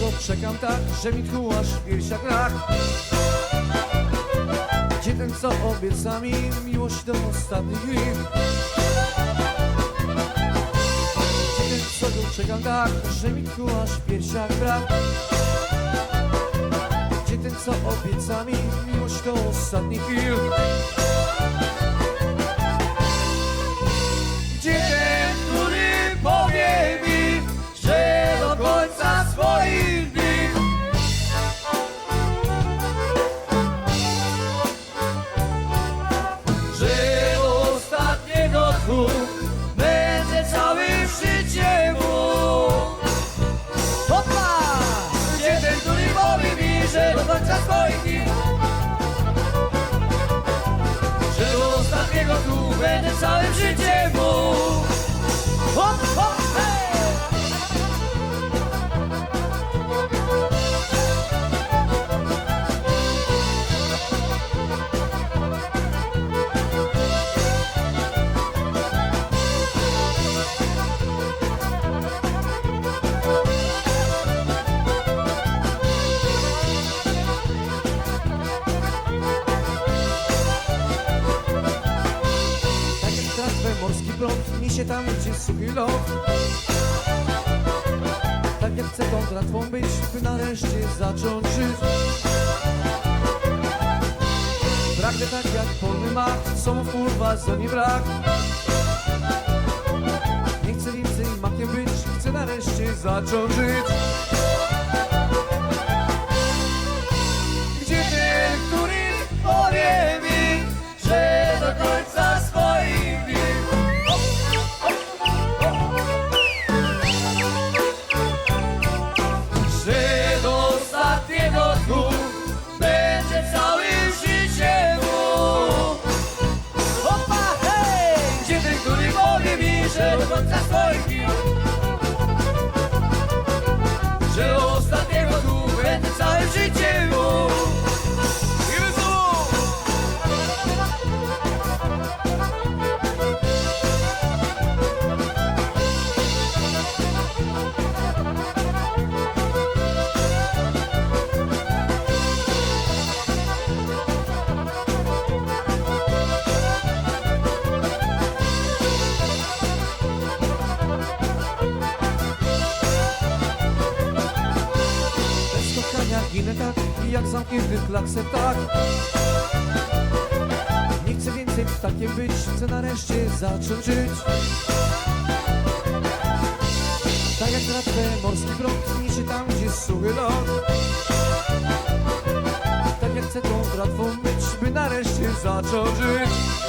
go czekam tak, że mi aż w piersiach rak Gdzie ten co obieca mi miłość do ostatnich chwil Gdzie ten co go czekam tak, że mi aż w piersiach brak Gdzie ten co obieca mi miłość do ostatnich chwil końca swoich dni do ostatniego tu będę całym życiem morski prąd niesie tam, gdzie suchy lot Tak jak chcę tą tratwą być, by nareszcie zacząć żyć. Pragnę tak jak polny mak, są w pulwazonie brak. Nie chcę więcej makiem być, chcę nareszcie zacząć żyć do ginę tak, jak zamknięty w tak. Nie chcę więcej ptakiem być, chcę nareszcie zacząć żyć Tak jak tratwę morski prąd niesie tam, gdzie suchy lot. Tak jak chcę tą tratwą być, by nareszcie zacząć żyć